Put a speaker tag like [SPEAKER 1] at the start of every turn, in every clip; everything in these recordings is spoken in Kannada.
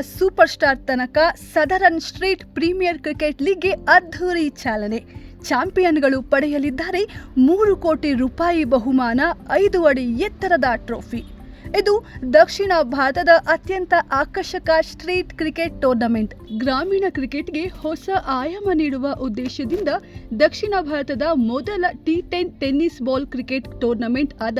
[SPEAKER 1] ಸೂಪರ್ ಸ್ಟಾರ್ ತನಕ ಸದರನ್ ಸ್ಟ್ರೀಟ್ ಪ್ರೀಮಿಯರ್ ಕ್ರಿಕೆಟ್ ಲೀಗ್ಗೆ ಅದ್ಧೂರಿ ಚಾಲನೆ. ಚಾಂಪಿಯನ್ಗಳು ಪಡೆಯಲಿದ್ದಾರೆ ಮೂರು ಕೋಟಿ ರೂಪಾಯಿ ಬಹುಮಾನ, ಐದು ಅಡಿ ಎತ್ತರದ ಟ್ರೋಫಿ. ಇದು ದಕ್ಷಿಣ ಭಾರತದ ಅತ್ಯಂತ ಆಕರ್ಷಕ ಸ್ಟ್ರೀಟ್ ಕ್ರಿಕೆಟ್ ಟೂರ್ನಮೆಂಟ್. ಗ್ರಾಮೀಣ ಕ್ರಿಕೆಟ್ಗೆ ಹೊಸ ಆಯಾಮ ನೀಡುವ ಉದ್ದೇಶದಿಂದ ದಕ್ಷಿಣ ಭಾರತದ ಮೊದಲ T ten tennis ball cricket tournament ಆದ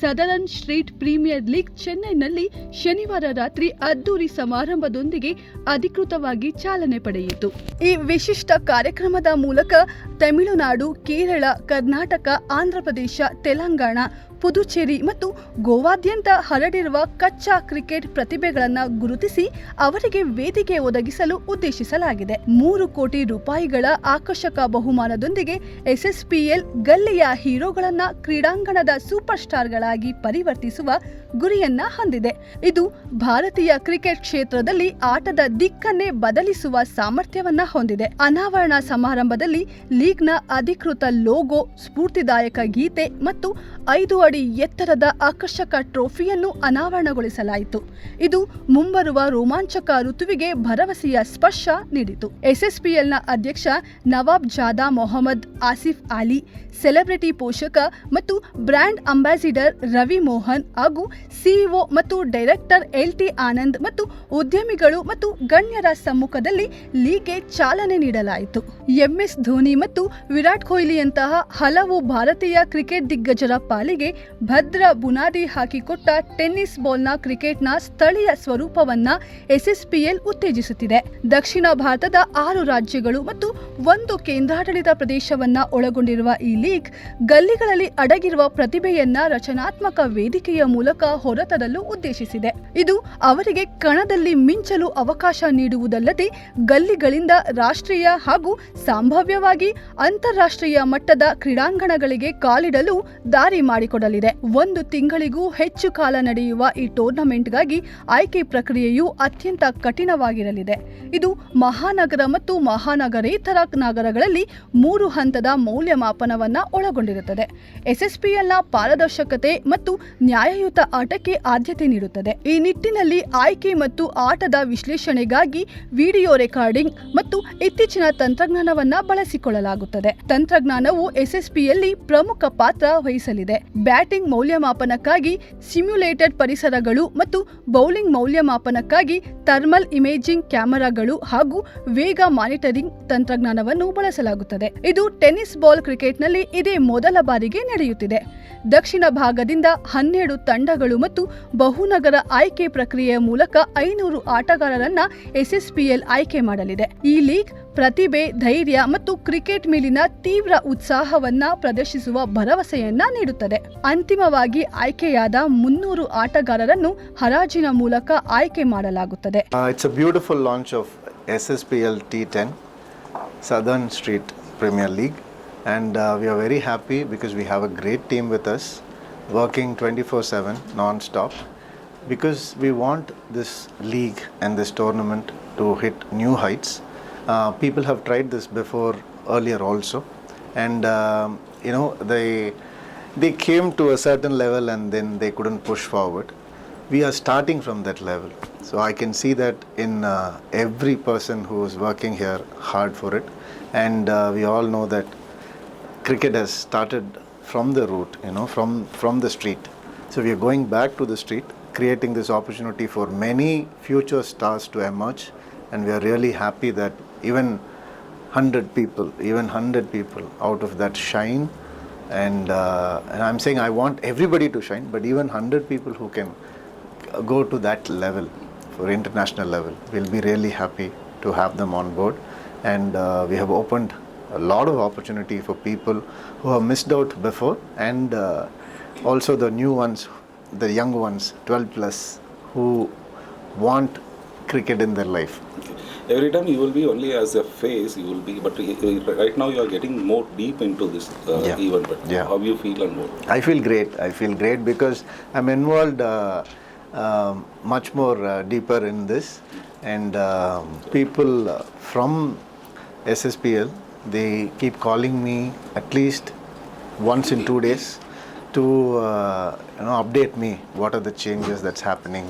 [SPEAKER 1] ಸದರನ್ ಸ್ಟ್ರೀಟ್ ಪ್ರೀಮಿಯರ್ ಲೀಗ್ ಚೆನ್ನೈನಲ್ಲಿ ಶನಿವಾರ ರಾತ್ರಿ ಅದ್ದೂರಿ ಸಮಾರಂಭದೊಂದಿಗೆ ಅಧಿಕೃತವಾಗಿ ಚಾಲನೆ ಪಡೆಯಿತು. ಈ ವಿಶಿಷ್ಟ ಕಾರ್ಯಕ್ರಮದ ಮೂಲಕ ತಮಿಳುನಾಡು, ಕೇರಳ, ಕರ್ನಾಟಕ ಆಂಧ್ರಪ್ರದೇಶ ತೆಲಂಗಾಣ, ಪುದುಚೇರಿ ಮತ್ತು ಗೋವಾದ್ಯಂತ ಹರಡಿರುವ ಕಚ್ಚಾ ಕ್ರಿಕೆಟ್ ಪ್ರತಿಭೆಗಳನ್ನು ಗುರುತಿಸಿ ಅವರಿಗೆ ವೇದಿಕೆ ಒದಗಿಸಲು ಉದ್ದೇಶಿಸಲಾಗಿದೆ. ಮೂರು ಕೋಟಿ ರೂಪಾಯಿಗಳ ಆಕರ್ಷಕ ಬಹುಮಾನದೊಂದಿಗೆ ಎಸ್ಎಸ್ಪಿಎಲ್ ಗಲ್ಲಿಯ ಹೀರೋಗಳನ್ನ ಕ್ರೀಡಾಂಗಣದ ಸೂಪರ್ ಸ್ಟಾರ್ಗಳಾಗಿ ಪರಿವರ್ತಿಸುವ ಗುರಿಯನ್ನ ಹೊಂದಿದೆ. ಇದು ಭಾರತೀಯ ಕ್ರಿಕೆಟ್ ಕ್ಷೇತ್ರದಲ್ಲಿ ಆಟದ ದಿಕ್ಕನ್ನೇ ಬದಲಿಸುವ ಸಾಮರ್ಥ್ಯವನ್ನ ಹೊಂದಿದೆ. ಅನಾವರಣ ಸಮಾರಂಭದಲ್ಲಿ ಲೀಗ್ನ ಅಧಿಕೃತ ಲೋಗೋ, ಸ್ಫೂರ್ತಿದಾಯಕ ಗೀತೆ ಮತ್ತು ಐದು ಅಡಿ ಎತ್ತರದ ಆಕರ್ಷಕ ಟ್ರೋಫಿಯನ್ನು ಅನಾವರಣಗೊಳಿಸಲಾಯಿತು. ಇದು ಮುಂಬರುವ ರೋಮಾಂಚಕ ಋತುವಿಗೆ ಭರವಸೆಯ ಸ್ಪರ್ಶ ನೀಡಿತು. ಎಸ್ಎಸ್ಪಿಎಲ್ನ ಅಧ್ಯಕ್ಷ ನವಾಬ್ ಜಾದಾ ಮೊಹಮ್ಮದ್, ಆಸಿಫ್ ಅಲಿ, ಸೆಲೆಬ್ರಿಟಿ ಪೋಷಕ ಮತ್ತು ಬ್ರ್ಯಾಂಡ್ ಅಂಬಾಸಿಡರ್ ರವಿ ಮೋಹನ್ ಹಾಗೂ ಸಿಇಒ ಮತ್ತು ಡೈರೆಕ್ಟರ್ ಎಲ್ ಟಿ ಆನಂದ್ ಮತ್ತು ಉದ್ಯಮಿಗಳು ಮತ್ತು ಗಣ್ಯರ ಸಮ್ಮುಖದಲ್ಲಿ ಲೀಗ್ಗೆ ಚಾಲನೆ ನೀಡಲಾಯಿತು. ಎಂಎಸ್ ಧೋನಿ ಮತ್ತು ವಿರಾಟ್ ಕೊಹ್ಲಿಯಂತಹ ಹಲವು ಭಾರತೀಯ ಕ್ರಿಕೆಟ್ ದಿಗ್ಗಜರ ಪಾಲಿಗೆ ಭದ್ರ ಬುನಾದಿ ಹಾಕಿಕೊಟ್ಟ ಟೆನ್ನಿಸ್ ಬಾಲ್ನ ಕ್ರಿಕೆಟ್ನ ಸ್ಥಳೀಯ ಸ್ವರೂಪವನ್ನ ಎಸ್ಎಸ್ಪಿಎಲ್ ಉತ್ತೇಜಿಸುತ್ತಿದೆ. ದಕ್ಷಿಣ ಭಾರತದ ಆರು ರಾಜ್ಯಗಳು ಮತ್ತು ಒಂದು ಕೇಂದ್ರಾಡಳಿತ ಪ್ರದೇಶವನ್ನ ಒಳಗೊಂಡಿರುವ ಈ ಲೀಗ್ ಗಲ್ಲಿಗಳಲ್ಲಿ ಅಡಗಿರುವ ಪ್ರತಿಭೆಯನ್ನ ರಚನಾತ್ಮಕ ವೇದಿಕೆಯ ಮೂಲಕ ಹೊರತರಲು ಉದ್ದೇಶಿಸಿದೆ. ಇದು ಅವರಿಗೆ ಕಣದಲ್ಲಿ ಮಿಂಚಲು ಅವಕಾಶ ನೀಡುವುದಲ್ಲದೆ ಗಲ್ಲಿಗಳಿಂದ ರಾಷ್ಟ್ರೀಯ ಹಾಗೂ ಸಂಭಾವ್ಯವಾಗಿ ಅಂತಾರಾಷ್ಟ್ರೀಯ ಮಟ್ಟದ ಕ್ರೀಡಾಂಗಣಗಳಿಗೆ ಕಾಲಿಡಲು ದಾರಿ ಮಾಡಿಕೊಡಲಿದೆ. ಒಂದು ತಿಂಗಳಿಗೂ ಹೆಚ್ಚು ಕಾಲ ನಡೆಯುವ ಈ ಟೂರ್ನಮೆಂಟ್ಗಾಗಿ ಆಯ್ಕೆ ಪ್ರಕ್ರಿಯೆಯು ಅತ್ಯಂತ ಕಠಿಣವಾಗಿರಲಿದೆ. ಇದು ಮಹಾನಗರ ಮತ್ತು ಮಹಾನಗರೇತರ ನಗರಗಳಲ್ಲಿ ಮೂರು ಹಂತದ ಮೌಲ್ಯಮಾಪನವನ್ನು ಒಳಗೊಂಡಿರುತ್ತದೆ. ಎಸ್ಎಸ್ಪಿಎಲ್ನ ಪಾರದರ್ಶಕತೆ ಮತ್ತು ನ್ಯಾಯಯುತ ಆಟಕ್ಕೆ ಆದ್ಯತೆ ನೀಡುತ್ತದೆ. ಈ ನಿಟ್ಟಿನಲ್ಲಿ ಆಯ್ಕೆ ಮತ್ತು ಆಟದ ವಿಶ್ಲೇಷಣೆಗಾಗಿ ವಿಡಿಯೋ ರೆಕಾರ್ಡಿಂಗ್ ಮತ್ತು ಇತ್ತೀಚಿನ ತಂತ್ರಜ್ಞಾನವನ್ನ ಬಳಸಿಕೊಳ್ಳಲಾಗುತ್ತದೆ. ತಂತ್ರಜ್ಞಾನವು ಎಸ್ಎಸ್ಪಿಯಲ್ಲಿ ಪ್ರಮುಖ ಪಾತ್ರ ವಹಿಸಲಿದೆ. ಬ್ಯಾಟಿಂಗ್ ಮೌಲ್ಯಮಾಪನಕ್ಕಾಗಿ ಸಿಮ್ಯುಲೇಟೆಡ್ ಪರಿಸರಗಳು ಮತ್ತು ಬೌಲಿಂಗ್ ಮೌಲ್ಯಮಾಪನಕ್ಕಾಗಿ ಥರ್ಮಲ್ ಇಮೇಜಿಂಗ್ ಕ್ಯಾಮೆರಾಗಳು ಹಾಗೂ ವೇಗ ಮಾನಿಟರಿಂಗ್ ತಂತ್ರಜ್ಞಾನವನ್ನು ಬಳಸಲಾಗುತ್ತದೆ. ಇದು ಟೆನಿಸ್ ಬಾಲ್ ಕ್ರಿಕೆಟ್ನಲ್ಲಿ ಇದೇ ಮೊದಲ ಬಾರಿಗೆ ನಡೆಯುತ್ತಿದೆ. ದಕ್ಷಿಣ ಭಾಗದಿಂದ ಹನ್ನೆರಡು ತಂಡಗಳು ಮತ್ತು ಬಹುನಗರ ಆಯ್ಕೆ ಪ್ರಕ್ರಿಯೆಯ ಮೂಲಕ ಐನೂರು ಆಟಗಾರರನ್ನ ಎಸ್ಎಸ್ಪಿಎಲ್ ಆಯ್ಕೆ ಮಾಡಲಿದೆ. ಈ ಲೀಗ್ ಪ್ರತಿಭೆ, ಧೈರ್ಯ ಮತ್ತು ಕ್ರಿಕೆಟ್ ಮೇಲಿನ ತೀವ್ರ ಉತ್ಸಾಹವನ್ನ ಪ್ರದರ್ಶಿಸುವ ಭರವಸೆಯನ್ನ ನೀಡುತ್ತದೆ. ಅಂತಿಮವಾಗಿ ಆಯ್ಕೆಯಾದ ಮುನ್ನೂರು ಮೂರು ಆಟಗಾರರನ್ನು ಹರಾಜಿನ ಮೂಲಕ ಆಯ್ಕೆ ಮಾಡಲಾಗುತ್ತದೆ.
[SPEAKER 2] It's beautiful launch of S S P L T ten southern street premier league and we are very happy because we have a great team with us working twenty four seven non stop because we want this league and this tournament to hit new heights people have tried this before earlier also and you know they they came to a certain level and then they couldn't push forward we are starting from that level. So I can see that in uh, every person who is working here hard for it, and uh, we all know that cricket has started from the root, you know, from from the street. So we are going back to the street, creating this opportunity for many future stars to emerge, and we are really happy that even 100 people, even 100 people out of that shine and, uh, and I'm saying I want everybody to shine, but even 100 people who can go to that level for international level, we'll be really happy to have them on board. And uh, we have opened a lot of opportunity for people who have missed out before, and uh, also the new ones, the young ones, 12 plus, who want cricket in their life.
[SPEAKER 3] Every time you will be only as a face, you will be, but right now you are getting more deep into this uh,
[SPEAKER 2] Yeah.
[SPEAKER 3] event. But
[SPEAKER 2] Yeah.
[SPEAKER 3] how you feel and what?
[SPEAKER 2] I feel great. I feel great because I'm involved uh, um, much more uh, deeper in this, and um people uh, from SSPL they keep calling me at least once in two days to uh, you know update me what are the changes that's happening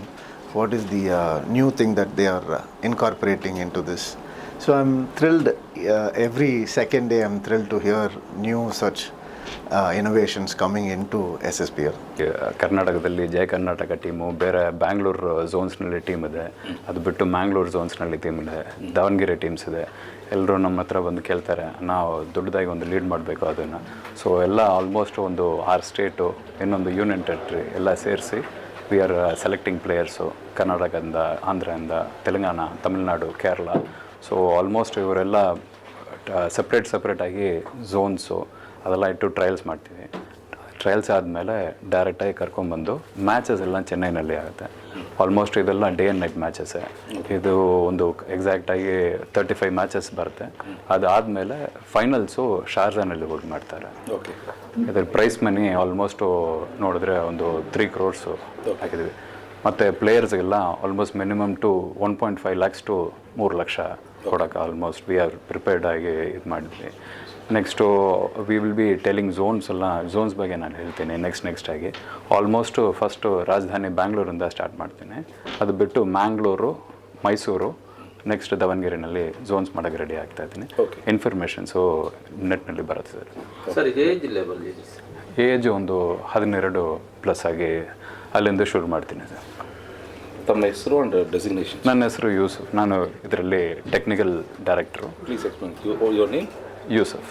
[SPEAKER 2] what is the uh, new thing that they are uh, incorporating into this. So I'm thrilled uh, every second day. I'm thrilled to hear new such uh, innovations coming into SSPL.
[SPEAKER 4] ಕರ್ನಾಟಕದಲ್ಲಿ ಜಯ ಕರ್ನಾಟಕ ಟೀಮು ಬೇರೆ ಬ್ಯಾಂಗ್ಳೂರು ಝೋನ್ಸ್ನಲ್ಲಿ ಟೀಮ್ ಇದೆ ಅದು ಬಿಟ್ಟು ಮ್ಯಾಂಗ್ಳೂರು ಝೋನ್ಸ್ನಲ್ಲಿ ಟೀಮ್ ಇದೆ ದಾವಣಗೆರೆ ಟೀಮ್ಸ್ ಇದೆ ಎಲ್ಲರೂ ನಮ್ಮ ಹತ್ರ ಬಂದು ಕೇಳ್ತಾರೆ ನಾವು ದೊಡ್ಡದಾಗಿ ಒಂದು ಲೀಡ್ ಮಾಡಬೇಕು ಅದನ್ನು ಸೊ ಎಲ್ಲ ಆಲ್ಮೋಸ್ಟ್ ಒಂದು ಆರು ಸ್ಟೇಟು ಇನ್ನೊಂದು ಯೂನಿಯನ್ ಟೆರಿಟರಿ ಎಲ್ಲ ಸೇರಿಸಿ ವಿ ಆರ್ ಸೆಲೆಕ್ಟಿಂಗ್ ಪ್ಲೇಯರ್ಸು ಕರ್ನಾಟಕದಿಂದ ಆಂಧ್ರದಿಂದ ತೆಲಂಗಾಣ ತಮಿಳ್ನಾಡು ಕೇರಳ ಸೊ ಆಲ್ಮೋಸ್ಟ್ ಇವರೆಲ್ಲ ಸಪ್ರೇಟ್ ಸಪ್ರೇಟಾಗಿ ಝೋನ್ಸು ಅದೆಲ್ಲ ಇಟ್ಟು ಟ್ರಯಲ್ಸ್ ಮಾಡ್ತೀವಿ. ಟ್ರಯಲ್ಸ್ ಆದಮೇಲೆ ಡೈರೆಕ್ಟಾಗಿ ಕರ್ಕೊಂಬಂದು ಮ್ಯಾಚಸ್ ಎಲ್ಲ ಚೆನ್ನೈನಲ್ಲಿ ಆಗುತ್ತೆ. ಆಲ್ಮೋಸ್ಟ್ ಇದೆಲ್ಲ ಡೇ ಆ್ಯಂಡ್ ನೈಟ್ ಮ್ಯಾಚಸ್ಸೇ ಇದು ಒಂದು ಎಕ್ಸಾಕ್ಟಾಗಿ ತರ್ಟಿ ಫೈವ್ ಮ್ಯಾಚಸ್ ಬರುತ್ತೆ. ಅದಾದಮೇಲೆ ಫೈನಲ್ಸು ಶಾರ್ಜಾನಲ್ಲಿ ಹೋಗಿ ಮಾಡ್ತಾರೆ.
[SPEAKER 3] ಓಕೆ
[SPEAKER 4] ಇದ್ರ ಪ್ರೈಸ್ ಮನಿ ಆಲ್ಮೋಸ್ಟು ನೋಡಿದ್ರೆ ಒಂದು ತ್ರೀ ಕ್ರೋರ್ಸು ಹಾಕಿದ್ವಿ ಮತ್ತು ಪ್ಲೇಯರ್ಸ್ಗೆಲ್ಲ almost minimum to one point five lakhs to ಮೂರು ಲಕ್ಷ ಕೊಡೋಕೆ ಆಲ್ಮೋಸ್ಟ್ ವಿ ಆರ್ ಪ್ರಿಪೇರ್ಡ್ ಆಗಿ ಇದು ಮಾಡಿದ್ವಿ. Next we will be telling zones ಎಲ್ಲ ಝೋನ್ಸ್ ಬಗ್ಗೆ ನಾನು ಹೇಳ್ತೀನಿ ನೆಕ್ಸ್ಟ್ ನೆಕ್ಸ್ಟ್ ಆಗಿ. ಆಲ್ಮೋಸ್ಟು ಫಸ್ಟು ರಾಜಧಾನಿ ಬ್ಯಾಂಗ್ಳೂರಿಂದ ಸ್ಟಾರ್ಟ್ ಮಾಡ್ತೀನಿ. ಅದು ಬಿಟ್ಟು ಮ್ಯಾಂಗ್ಳೂರು ಮೈಸೂರು ನೆಕ್ಸ್ಟ್ ದಾವಣಗೆರೆನಲ್ಲಿ ಝೋನ್ಸ್ ಮಾಡೋಕ್ಕೆ ರೆಡಿ ಆಗ್ತಾ ಇದ್ದೀನಿ. ಇನ್ಫಾರ್ಮೇಷನ್ಸು ನೆಟ್ನಲ್ಲಿ ಬರುತ್ತೆ ಸರ್.
[SPEAKER 5] ಸರ್ ಸರ್
[SPEAKER 4] ಏಜ್ ಒಂದು ಹದಿನೆರಡು ಪ್ಲಸ್ ಆಗಿ ಅಲ್ಲಿಂದ ಶುರು ಮಾಡ್ತೀನಿ ಸರ್.
[SPEAKER 3] ತಮ್ಮ ಹೆಸರು ಅಂಡ್ ಡೆಸಿಗ್ನೇಷನ್
[SPEAKER 4] ನನ್ನ ಹೆಸರು ಯೂಸುಫ್. ನಾನು ಇದರಲ್ಲಿ technical director
[SPEAKER 3] please explain your name
[SPEAKER 4] Yusuf.